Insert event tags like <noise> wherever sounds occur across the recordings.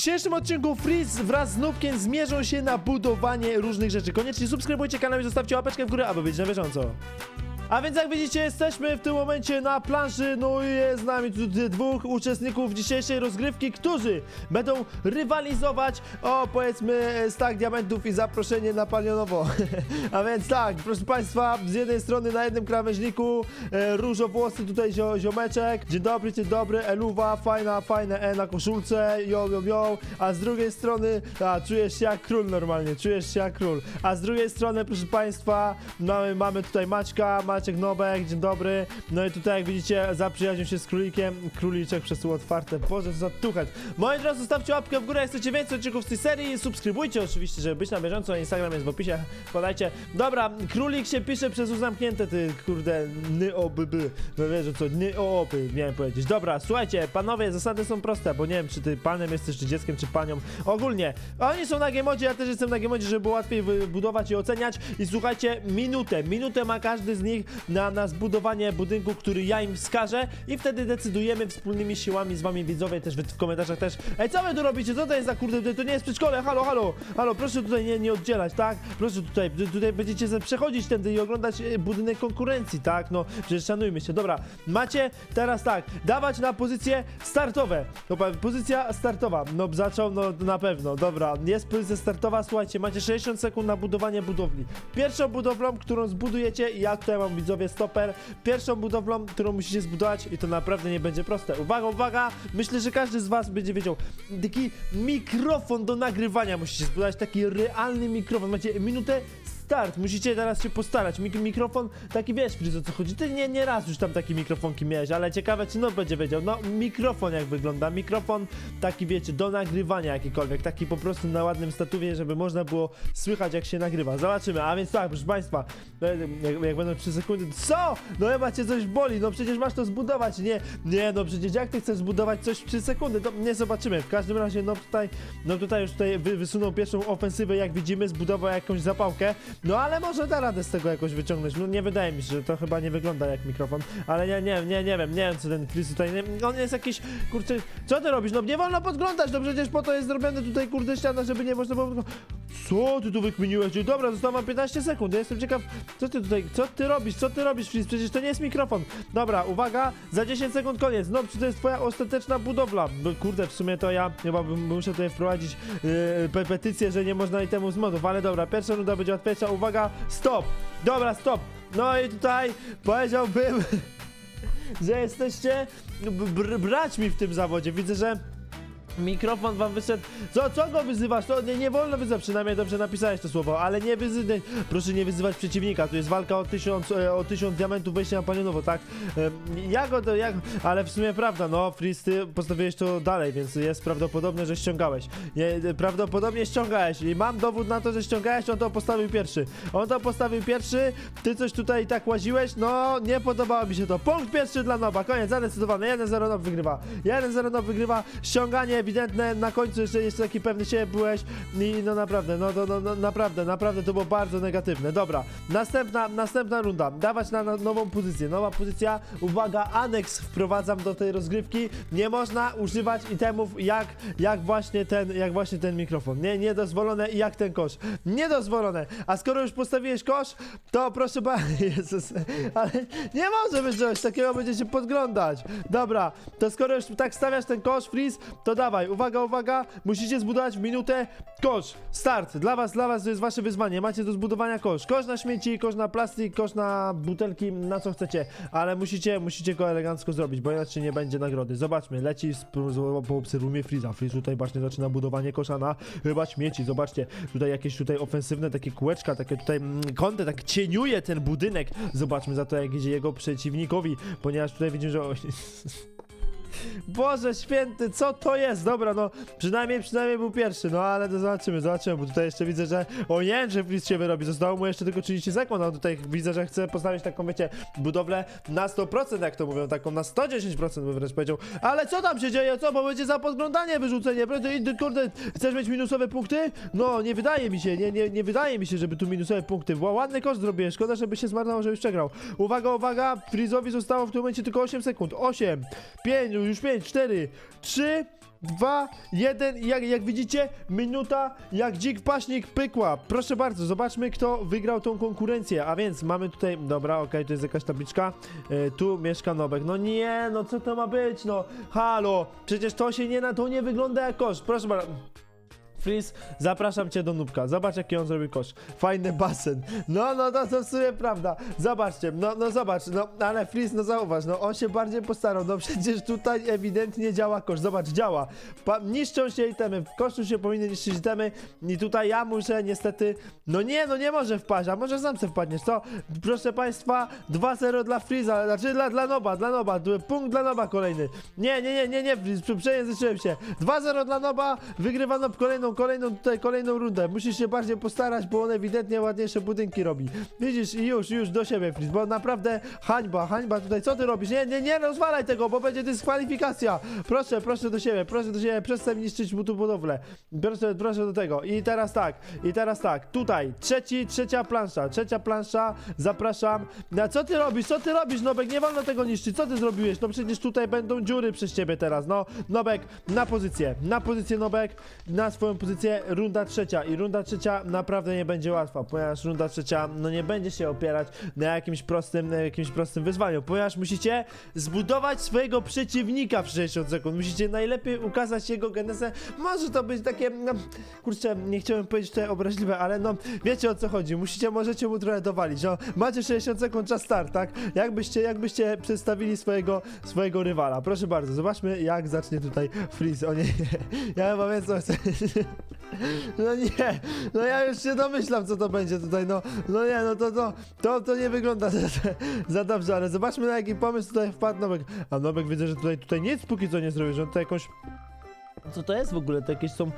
W dzisiejszym odcinku Freeze wraz z Nubkiem zmierzą się na budowanie różnych rzeczy. Koniecznie subskrybujcie kanał i zostawcie łapeczkę w górę, aby być na bieżąco. A więc jak widzicie, jesteśmy w tym momencie na planszy, no i jest z nami tu d- dwóch uczestników dzisiejszej rozgrywki, którzy będą rywalizować o powiedzmy stak diamentów i zaproszenie na palionowo. <laughs> A więc tak, proszę Państwa, z jednej strony na jednym krawężniku e, różowłosy tutaj zio, ziomeczek, dzień dobry, dzień dobry, eluwa, fajna, fajne E na koszulce, yo, yo, yo, a z drugiej strony, a czujesz się jak król normalnie, czujesz się jak król, a z drugiej strony, proszę Państwa, mamy, mamy tutaj Maćka, Maciek Nobek, dzień dobry, no i tutaj jak widzicie zaprzyjaźnił się z królikiem, króliczek przesuł otwarte, boże co za tuchet. Moi drodzy, zostawcie łapkę w górę, jak chcecie więcej odcinków z tej serii, subskrybujcie oczywiście, żeby być na bieżąco, Instagram jest w opisie, podajcie. Dobra, królik się pisze przez U zamknięte, ty kurde, ny o by by, no wiesz, co, ny o miałem powiedzieć. Dobra, słuchajcie, panowie, zasady są proste, bo nie wiem, czy ty panem jesteś, czy dzieckiem, czy panią, ogólnie, oni są na Gmodzie, ja też jestem na Gmodzie, żeby było łatwiej wybudować i oceniać. I słuchajcie, minutę, minutę ma każdy z nich na, na zbudowanie budynku, który ja im wskażę i wtedy decydujemy wspólnymi siłami z wami widzowie, też wy w komentarzach też, ej, co wy tu robicie, co to jest za kurde, to nie jest przedszkole, halo, halo, halo, proszę tutaj nie, nie oddzielać, tak, proszę tutaj, tu- tutaj będziecie ze- przechodzić tędy i oglądać e, budynek konkurencji, tak, no, przecież szanujmy się, dobra, macie teraz tak, dawać na pozycje startowe, dobra, pozycja startowa, no zaczął, no na pewno, dobra, jest pozycja startowa, słuchajcie, macie 60 sekund na budowanie budowli, pierwszą budowlą, którą zbudujecie, ja tutaj mam widzowie stoper, pierwszą budowlą, którą musicie zbudować i to naprawdę nie będzie proste, uwaga, uwaga, myślę, że każdy z was będzie wiedział, taki mikrofon do nagrywania musicie zbudować, taki realny mikrofon, macie minutę start, musicie teraz się postarać. Mik mikrofon, taki wiesz, Friz, o co chodzi. Ty nie, nie raz już tam takie mikrofonki miałeś, ale ciekawe, czy no będzie wiedział. No, mikrofon jak wygląda. Mikrofon taki, wiecie, do nagrywania jakikolwiek, taki po prostu na ładnym statuwie, żeby można było słychać, jak się nagrywa. Zobaczymy. A więc tak, proszę Państwa, e, jak, jak będą 3 sekundy. Co? No chyba cię coś boli, no przecież masz to zbudować. Nie, nie, no przecież jak ty chcesz zbudować coś w 3 sekundy? To nie zobaczymy. W każdym razie, no tutaj, no tutaj już tutaj wy, wysunął pierwszą ofensywę, jak widzimy, zbudował jakąś zapałkę. No ale może da radę z tego jakoś wyciągnąć. No nie wydaje mi się, że to chyba nie wygląda jak mikrofon. Ale ja nie, nie, nie wiem, nie wiem co ten Chris tutaj. Nie, on jest jakiś kurczę. Co ty robisz? No nie wolno podglądać, no przecież po to jest zrobione tutaj kurde ściana, żeby nie można było. Co ty tu wykminiłeś? Dobra, zostało mam 15 sekund. Ja jestem ciekaw, co ty tutaj, co ty robisz? Co ty robisz, Chris? Przecież to nie jest mikrofon. Dobra, uwaga, za 10 sekund koniec. No, czy to jest twoja ostateczna budowla? Bo, kurde, w sumie to ja chyba bym- muszę tutaj wprowadzić yy, pe- petycję, że nie można itemu z modów, ale dobra, pierwsza runda będzie łatwiejsza. Uwaga, stop! Dobra, stop! No i tutaj powiedziałbym, <laughs> że jesteście br braćmi w tym zawodzie. Widzę, że Mikrofon wam wyszedł. Co, co go wyzywasz? To nie, nie wolno wyzywać. Przynajmniej dobrze napisałeś to słowo, ale nie wyzywać. Proszę nie wyzywać przeciwnika. Tu jest walka o tysiąc, e, o tysiąc diamentów wejścia na palionowo, tak? Jak o to, jak. Ale w sumie prawda, no, Freeze, ty postawiłeś to dalej, więc jest prawdopodobne, że ściągałeś. Nie, prawdopodobnie ściągałeś. I mam dowód na to, że ściągałeś, on to postawił pierwszy. On to postawił pierwszy, ty coś tutaj tak łaziłeś, no nie podobało mi się to. Punkt pierwszy dla Noba, koniec, zadecydowane. 1-0 Nob wygrywa. 1-0 Nob wygrywa. Ściąganie ewidentne, na końcu jeszcze, jeszcze taki pewny siebie byłeś i no naprawdę, no, no, no, no naprawdę, naprawdę to było bardzo negatywne. Dobra, następna, następna runda. Dawać na, na nową pozycję. Nowa pozycja, uwaga, aneks wprowadzam do tej rozgrywki. Nie można używać itemów jak, jak właśnie ten, jak właśnie ten mikrofon. Nie, niedozwolone i jak ten kosz. Niedozwolone. A skoro już postawiłeś kosz, to proszę bardzo, <laughs> Jezus, ale nie może być czegoś takiego, będziecie podglądać. Dobra, to skoro już tak stawiasz ten kosz, freeze, to dawaj, uwaga, uwaga, musicie zbudować w minutę kosz. Start, dla was, dla was to jest wasze wyzwanie, macie do zbudowania kosz. Kosz na śmieci, kosz na plastik, kosz na butelki, na co chcecie, ale musicie, musicie go elegancko zrobić, bo inaczej nie będzie nagrody. Zobaczmy, leci, poobserwujmy Freeza. Freeze tutaj właśnie zaczyna budowanie kosza na chyba śmieci. Zobaczcie, tutaj jakieś tutaj ofensywne takie kółeczka, takie tutaj mm, kąty, tak cieniuje ten budynek. Zobaczmy za to, jak idzie jego przeciwnikowi, ponieważ tutaj widzimy, że... <laughs> Boże święty, co to jest? Dobra, no przynajmniej przynajmniej był pierwszy, no ale to zobaczymy, zobaczymy, bo tutaj jeszcze widzę, że o że Fritz się wyrobi, zostało mu jeszcze tylko 30 sekund, a tutaj widzę, że chce postawić taką, wiecie, budowlę na 100%, jak to mówią, taką na 110% bym wręcz powiedział, ale co tam się dzieje, co, bo będzie za podglądanie wyrzucenie, Prędzej, kurde, chcesz mieć minusowe punkty? No, nie wydaje mi się, nie, nie, nie wydaje mi się, żeby tu minusowe punkty, bo ładny koszt zrobiłem, szkoda, żeby się zmarnował, żebyś przegrał. Uwaga, uwaga, Frizowi zostało w tym momencie tylko 8 sekund, 8, 5, już 5, 4, 3, dwa, jeden i jak, jak widzicie, minuta jak dzik paśnik pykła. Proszę bardzo, zobaczmy kto wygrał tą konkurencję. A więc mamy tutaj, dobra, okej, to jest jakaś tabliczka. E, tu mieszka Nobek. No nie, no co to ma być, no halo, przecież to się nie na to nie wygląda jak kosz. Proszę bardzo. Freeze, zapraszam cię do Nubka. Zobacz, jaki on zrobił kosz. Fajny basen. No, no, no, to w sumie prawda. Zobaczcie, no, no zobacz, no, ale Freeze, no zauważ, no, on się bardziej postarał. No przecież tutaj ewidentnie działa kosz. Zobacz, działa. Pa niszczą się itemy, w koszu się powinny niszczyć itemy i tutaj ja muszę niestety, no nie, no nie może wpaść, a może sam se wpadniesz, co? Proszę państwa, 2-0 dla Freeza, znaczy dla, dla Noba, dla Noba, punkt dla Noba kolejny. Nie, nie, nie, nie, nie, przejęzyczyłem się. 2-0 dla Noba, wygrywa Nob kolejną, kolejną tutaj, kolejną rundę. Musisz się bardziej postarać, bo on ewidentnie ładniejsze budynki robi. Widzisz, i już, już do siebie, Freeze, bo naprawdę hańba, hańba tutaj, co ty robisz? Nie, nie, nie rozwalaj tego, bo będzie dyskwalifikacja. Proszę, proszę do siebie, proszę do siebie, przestań niszczyć mu tu budowlę. Proszę, proszę do tego. I teraz tak, i teraz tak, tutaj, trzeci, trzecia plansza, trzecia plansza, zapraszam. No co ty robisz, co ty robisz, Nobek, nie wolno tego niszczyć, co ty zrobiłeś? No przecież tutaj będą dziury przez ciebie teraz, no. Nobek, na pozycję, na pozycję Nobek, na swoją pozycję, runda trzecia. I runda trzecia naprawdę nie będzie łatwa, ponieważ runda trzecia, no nie będzie się opierać na jakimś prostym, na jakimś prostym wyzwaniu, ponieważ musicie zbudować swojego przeciwnika w 60 sekund, musicie najlepiej ukazać jego genezę, może to być takie, no, kurczę, nie chciałem powiedzieć tutaj obraźliwe, ale no, wiecie o co chodzi, musicie, możecie mu trochę dowalić, no, macie 60 sekund, czas start, tak, jakbyście, jakbyście przedstawili swojego, swojego rywala, proszę bardzo, zobaczmy jak zacznie tutaj Freeze, o nie, <laughs> ja chyba wiem co chcę, no nie, no ja już się domyślam co to będzie tutaj, no, no nie, no to, to, to, to nie wygląda <laughs> za, za dobrze, ale zobaczmy na jaki pomysł tutaj wpadł Nowek, a Nowek widzę, że tutaj, tutaj nic póki co nie zrobił, że on tutaj jakąś co to jest w ogóle? To jakieś są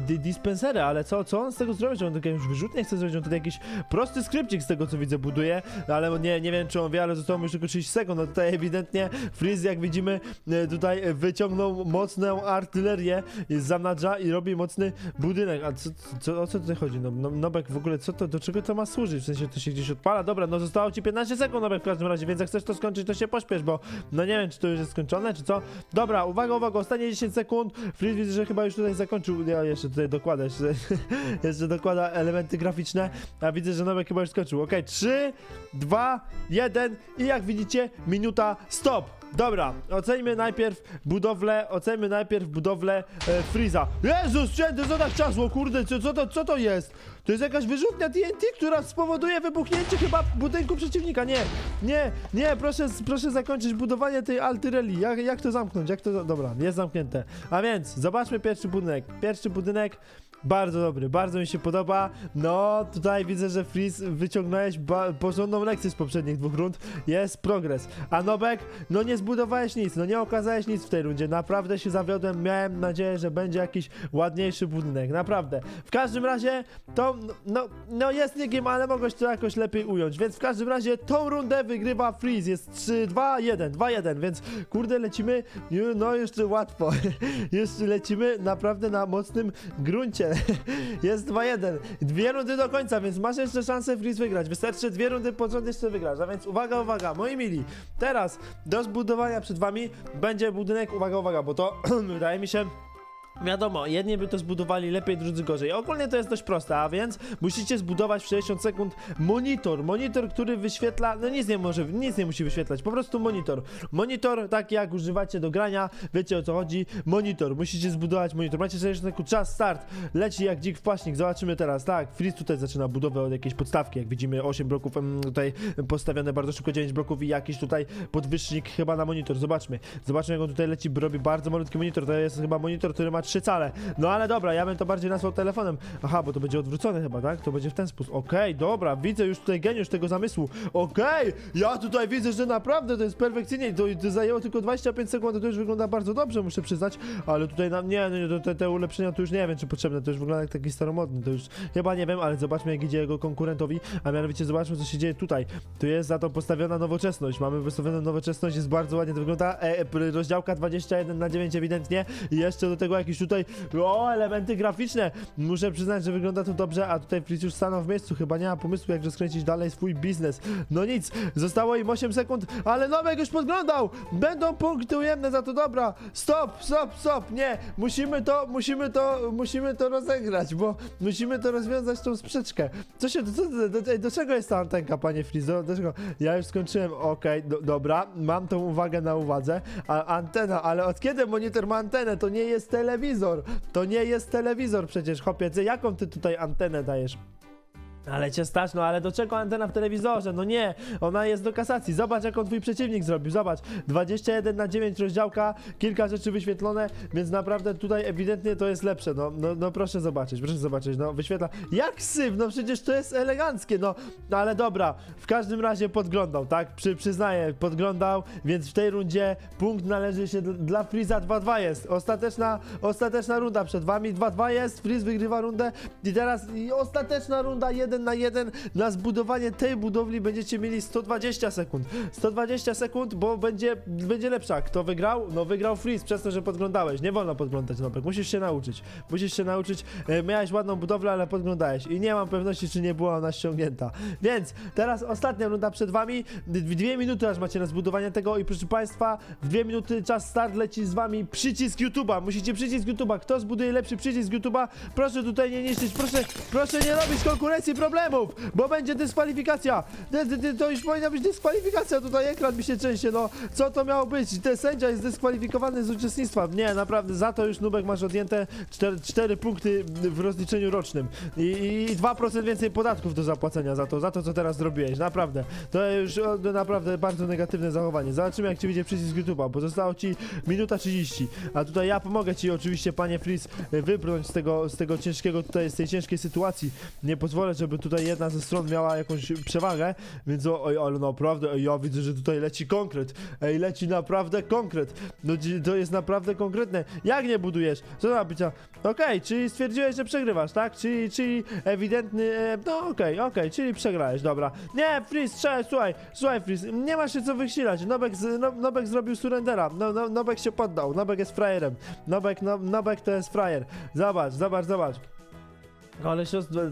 di dispensery, ale co, co on z tego zrobi? Że on takie już wyrzutnie chce zrobić? On tutaj jakiś prosty skrypcik z tego co widzę buduje, no, ale nie, nie wiem czy on wie, ale zostało mu już tylko 30 sekund. No tutaj ewidentnie Freeze jak widzimy e, tutaj wyciągnął mocną artylerię z zanadrza i robi mocny budynek. A co, co, o co tutaj chodzi? No, no Nobek w ogóle co to, do czego to ma służyć? W sensie to się gdzieś odpala? Dobra, no zostało ci 15 sekund Nobek w każdym razie, więc jak chcesz to skończyć to się pośpiesz, bo no nie wiem czy to już jest skończone, czy co? Dobra, uwaga, uwaga, ostatnie 10 sekund. Freeze widzę, że chyba już tutaj zakończył. Ja jeszcze tutaj dokłada, jeszcze, <laughs> jeszcze dokłada elementy graficzne. A widzę, że Nowek chyba już skończył. Okej, 3, 2, 1 i jak widzicie, minuta stop. Dobra, oceńmy najpierw budowlę, oceńmy najpierw budowlę e, Freeza. Jezus, święty, co tak czasło, kurde, co, co, to, co to jest? To jest jakaś wyrzutnia TNT, która spowoduje wybuchnięcie chyba budynku przeciwnika. Nie, nie, nie, proszę, proszę zakończyć budowanie tej altyreli. Jak, jak to zamknąć? Jak to... Dobra, jest zamknięte. A więc, zobaczmy pierwszy budynek. Pierwszy budynek bardzo dobry, bardzo mi się podoba. No, tutaj widzę, że Freeze wyciągnąłeś porządną lekcję z poprzednich dwóch rund. Jest progres. A Nobek, no nie zbudowałeś nic, no nie okazałeś nic w tej rundzie. Naprawdę się zawiodłem. Miałem nadzieję, że będzie jakiś ładniejszy budynek. Naprawdę. W każdym razie, to, no, no jest nikim, ale mogłeś to jakoś lepiej ująć. Więc w każdym razie, tą rundę wygrywa Freeze. Jest 3, 2, 1, 2, 1, więc kurde, lecimy, no jeszcze łatwo. <laughs> jeszcze lecimy naprawdę na mocnym gruncie. <laughs> Jest 2-1. Dwie rundy do końca, więc masz jeszcze szansę Freeze wygrać. Wystarczy dwie rundy pod rząd jeszcze wygrasz. A więc uwaga, uwaga, moi mili. Teraz do zbudowania przed wami będzie budynek, uwaga, uwaga, bo to <clears throat> wydaje mi się Wiadomo, jedni by to zbudowali lepiej, drudzy gorzej. Ogólnie to jest dość proste, a więc musicie zbudować w 60 sekund monitor. Monitor, który wyświetla, no nic nie może, nic nie musi wyświetlać, po prostu monitor. Monitor, taki jak używacie do grania, wiecie o co chodzi, monitor. Musicie zbudować monitor. Macie 60 sekund, czas, start. Leci jak dzik w paśnik, zobaczymy teraz. Tak, Freeze tutaj zaczyna budowę od jakiejś podstawki, jak widzimy 8 bloków tutaj postawione bardzo szybko, 9 bloków i jakiś tutaj podwyższnik chyba na monitor. Zobaczmy, zobaczmy jak on tutaj leci, robi bardzo malutki monitor. To jest chyba monitor, który ma trzy cale. No ale dobra, ja bym to bardziej nazwał telefonem. Aha, bo to będzie odwrócone chyba, tak? To będzie w ten sposób. Okej, dobra, widzę już tutaj geniusz tego zamysłu. Okej, ja tutaj widzę, że naprawdę to jest perfekcyjnie. To, to zajęło tylko 25 sekund, to już wygląda bardzo dobrze, muszę przyznać. Ale tutaj nam, nie, nie, to, te, te ulepszenia to już nie wiem, czy potrzebne. To już wygląda jak taki staromodny. To już chyba nie wiem, ale zobaczmy jak idzie jego konkurentowi. A mianowicie zobaczmy, co się dzieje tutaj. Tu jest za to postawiona nowoczesność. Mamy wystawioną nowoczesność, jest bardzo ładnie to wygląda. E, e, rozdziałka 21 na 9 ewidentnie. I jeszcze do tego jakiś jakieś tutaj, o, elementy graficzne. Muszę przyznać, że wygląda to dobrze, a tutaj Fritz już stanął w miejscu, chyba nie ma pomysłu, jak rozkręcić dalej swój biznes. No nic, zostało im 8 sekund, ale Nowek już podglądał! Będą punkty ujemne za to, dobra! Stop, stop, stop, nie! Musimy to, musimy to, musimy to rozegrać, bo musimy to rozwiązać tą sprzeczkę. Co się, co, do, do, do czego jest ta antenka, panie Fritz? Do, do czego? Ja już skończyłem, okej, do, dobra, mam tą uwagę na uwadze, a antena, ale od kiedy monitor ma antenę? To nie jest telewizor, to nie jest telewizor przecież, chłopie, ty jaką ty tutaj antenę dajesz? Ale cię stać, no ale do czego antena w telewizorze? No nie, ona jest do kasacji. Zobacz, jaką twój przeciwnik zrobił. Zobacz, 21 na 9 rozdziałka, kilka rzeczy wyświetlone, więc naprawdę tutaj ewidentnie to jest lepsze. No, no, no proszę zobaczyć, proszę zobaczyć, no wyświetla. Jak syf, no przecież to jest eleganckie, no. No ale dobra, w każdym razie podglądał, tak? Przy, przyznaję, podglądał, więc w tej rundzie punkt należy się dl- dla Freeza 2-2 jest. Ostateczna, ostateczna runda przed wami, 2-2 jest, Freeze wygrywa rundę i teraz i ostateczna runda 1 na 1 na zbudowanie tej budowli będziecie mieli 120 sekund. 120 sekund, bo będzie, będzie lepsza. Kto wygrał? No wygrał Freeze przez to, że podglądałeś. Nie wolno podglądać, Nopek. Musisz się nauczyć. Musisz się nauczyć. E, miałeś ładną budowlę, ale podglądałeś i nie mam pewności, czy nie była ona ściągnięta. Więc teraz ostatnia runda przed wami. Dwie minuty aż macie na zbudowanie tego i proszę Państwa, w dwie minuty czas start leci z wami przycisk YouTube'a. Musicie przycisk YouTube'a. Kto zbuduje lepszy przycisk YouTube'a? Proszę tutaj nie niszczyć, proszę, proszę nie robić konkurencji problemów, bo będzie dyskwalifikacja. To już powinna być dyskwalifikacja. Tutaj ekran mi się trzęsie, no. Co to miało być? Ten sędzia jest dyskwalifikowany z uczestnictwa. Nie, naprawdę, za to już Nubek masz odjęte 4, 4 punkty w rozliczeniu rocznym. I, I 2% więcej podatków do zapłacenia za to, za to, co teraz zrobiłeś. Naprawdę. To już o, to naprawdę bardzo negatywne zachowanie. Zobaczymy, jak ci wyjdzie przycisk YouTube'a, bo zostało ci minuta 30. A tutaj ja pomogę ci oczywiście, panie Fris, wybrnąć z tego, z tego ciężkiego tutaj, z tej ciężkiej sytuacji. Nie pozwolę, żeby tutaj jedna ze stron miała jakąś przewagę, więc o, oj, ale naprawdę, ej, ja widzę, że tutaj leci konkret. Ej, leci naprawdę konkret. No to jest naprawdę konkretne. Jak nie budujesz? Co ma być? Okej, czyli stwierdziłeś, że przegrywasz, tak? Czyli, czyli ewidentny, e, no okej, okej, czyli przegrałeś, dobra. Nie, Freeze, strzelaj, słuchaj, słuchaj, Freeze, nie ma się co wychsilać. Nobek, z, no, Nobek zrobił surrendera. No, no, Nobek się poddał, Nobek jest frajerem. Nobek, no, Nobek to jest frajer. Zobacz, zobacz, zobacz. Ale siostro,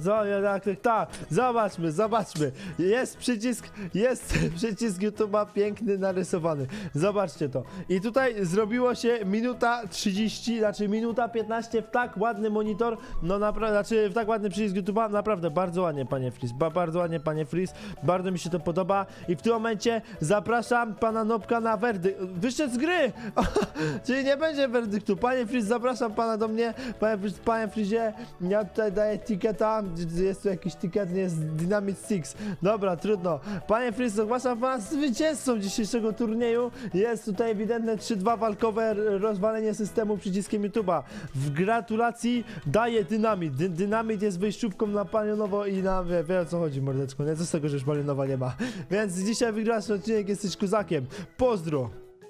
tak, tak, tak, zobaczmy, zobaczmy, jest przycisk, jest <laughs> przycisk YouTube'a piękny narysowany, zobaczcie to. I tutaj zrobiło się minuta 30, znaczy minuta 15 w tak ładny monitor, no naprawdę, znaczy w tak ładny przycisk YouTube'a, naprawdę bardzo ładnie panie Fris, ba, bardzo ładnie panie Fris, bardzo mi się to podoba. I w tym momencie zapraszam pana Nopka na werdykt, wyszedł z gry, <laughs> czyli nie będzie werdyktu, panie Fris, zapraszam pana do mnie, panie, panie Frizie, ja tutaj daję tiketa, jest tu jakiś ticket, nie jest Dynamite Six. Dobra, trudno. Panie Fritz, ogłaszam pana zwycięzcą dzisiejszego turnieju. Jest tutaj ewidentne 3-2 walkowe rozwalenie systemu przyciskiem YouTube'a. W gratulacji daję Dynamit. Dy Dynamit jest wyjściówką na Palionowo i na... Wie, wie o co chodzi, mordeczko, nie? Co z tego, że już Palionowa nie ma. Więc dzisiaj wygrasz ten odcinek, jesteś kozakiem. Pozdro!